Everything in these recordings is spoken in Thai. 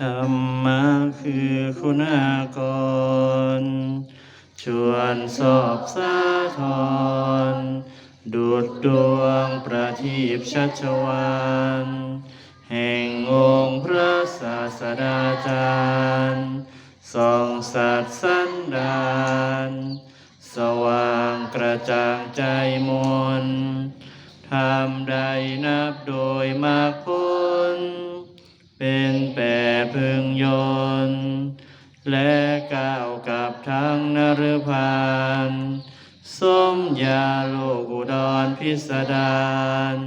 ธรรมะคือคุณากร ชวนสอบสาทรดูดดวงประทีปชัชวานแห่งองค์พระศาสดาจารย์ส่องสัตว์สันดานสว่างกระจ่างใจมนทำใดนับโดยมา ทั้งนรพานสมยาโลกอุดรพิสดาร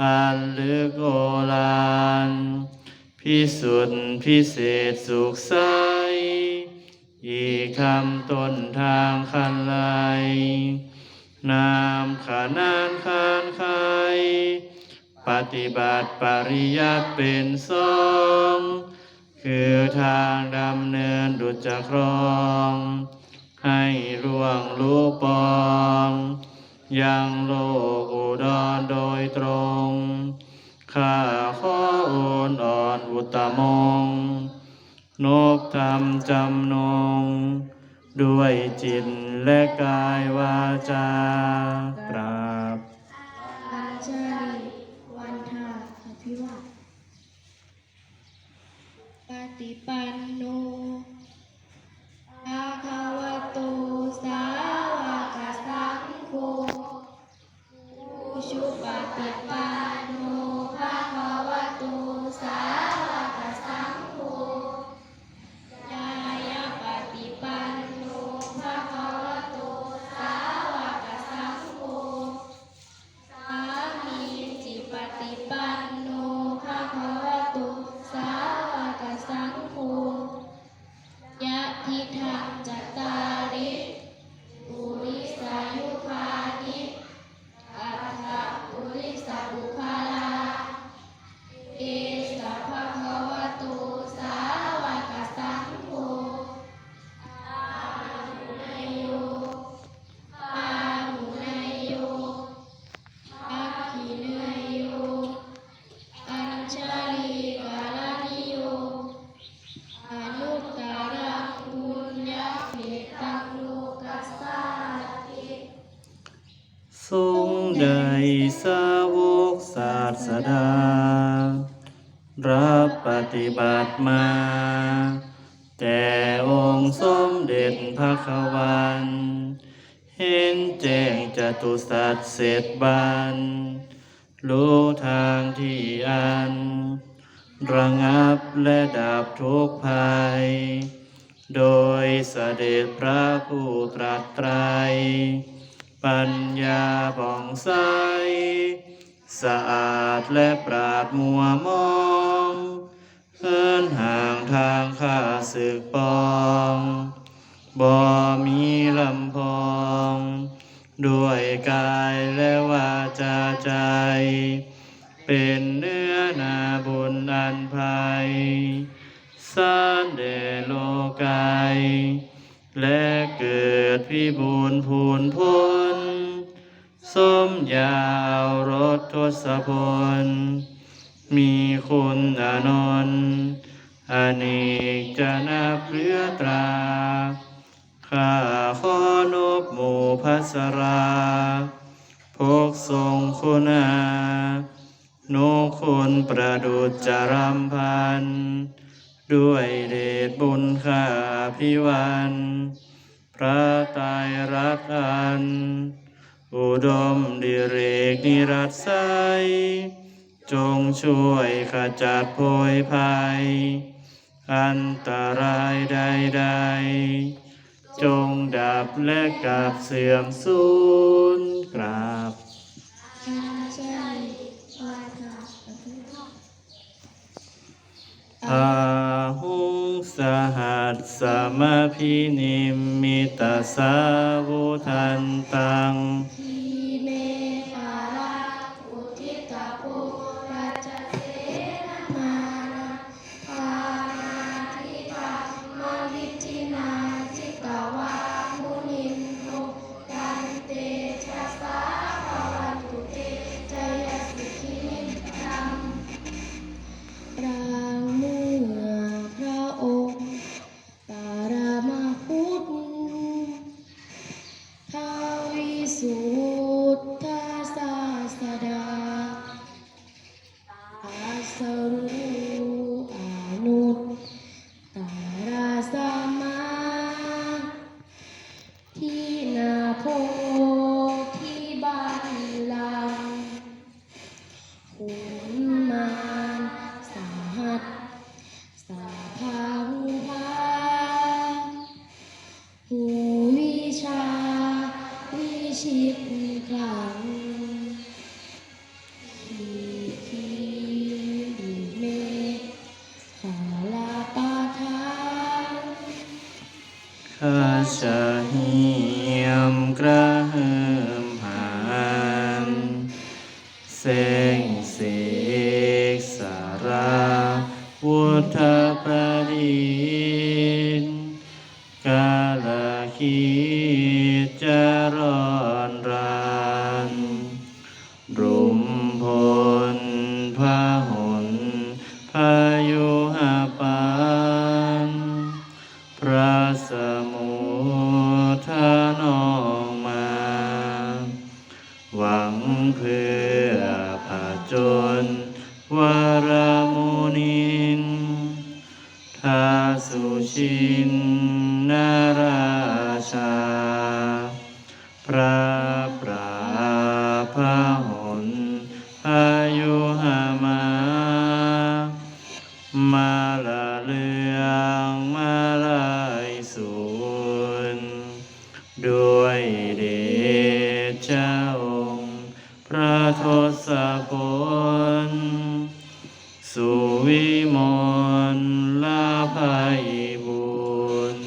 อันลึกโอฬารพิสุทธิ์พิเศษสุขใสอีกคำต้นทางคันไลนามขานานคานไขปฏิบัติปริยัติเป็นสองคือทางดำเนินดุจจะครอง ให้ร่วงรู้ปองยังโลกอุดรโดยตรง ข้าขอโอนอ่อนอุตมง นบธรรมจำนง ด้วยจิตและกายวาจากราบปัญจริวันทาอภิวัตปฏิปันโน รงได้สาวกศาสดา รับปฏิบัติมา แต่องค์สมเด็จพระควัน เห็นแจ้งจตุสัจเสร็จบันรู้ทางที่อัน ระงับและดับทุกภัย โดยเสด็จพระผู้ตรัสไตร ปัญญาผ่องใส สะอาดและปราดมัวมองเฮินห่างทางข้าศึกปองบ่มีลำพอง ด้วยกายและวาจาใจ เป็นเนื้อนาบุญอันภัยสานเดโลกายและเกิดพิบูรณ์พูนพ้น สมยาวรถทศพล มีคุณอนนท์อเนกจะนับเรือตราข้าขอนบหมู่พัสราพกทรงคุณานุคุณประดุจจารำพัน ด้วยเดชบุญข้าพิวัน พระตายรักอัน อุดมดิเรกนิรัตไสยจงช่วยขจัดโพยภัย อันตรายใดๆ จงดับและกับเสื่อมสูญกราบอาหุงสหัสสมพินิมมิตาสา ภาหูพาหูวิชา วิชิตคลังขีขีเมขาลาปาทานข้าจะเหียมกระ คิดจะร้อนรานรุมพลพาหนพายุหาปานพระสมุทานองมา หวังเพื่อผาจนวารมุนินทาสุชินนาร ด้วยเดชะองค์พระทศพลสุวิมลลาภัยบุญ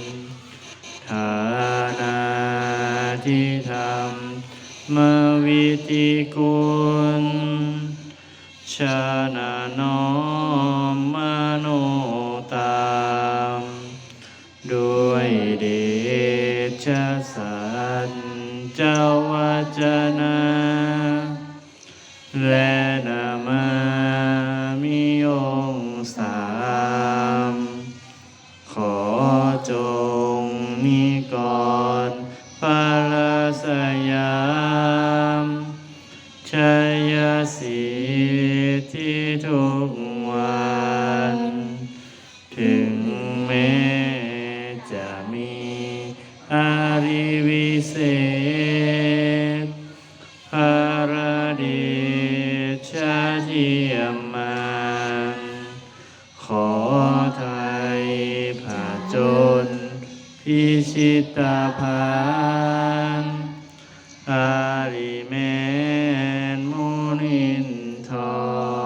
ฐานาที่ทำมาวิติกุลชานาน้อมมโจ้าวาจนาและนามามิองสามขอจงมีก่อนพาลสยามชัยสิทธิทุก ชาทิยมาขอไทยผ่าจน พิชิตาพานอาริเมนมุนินทร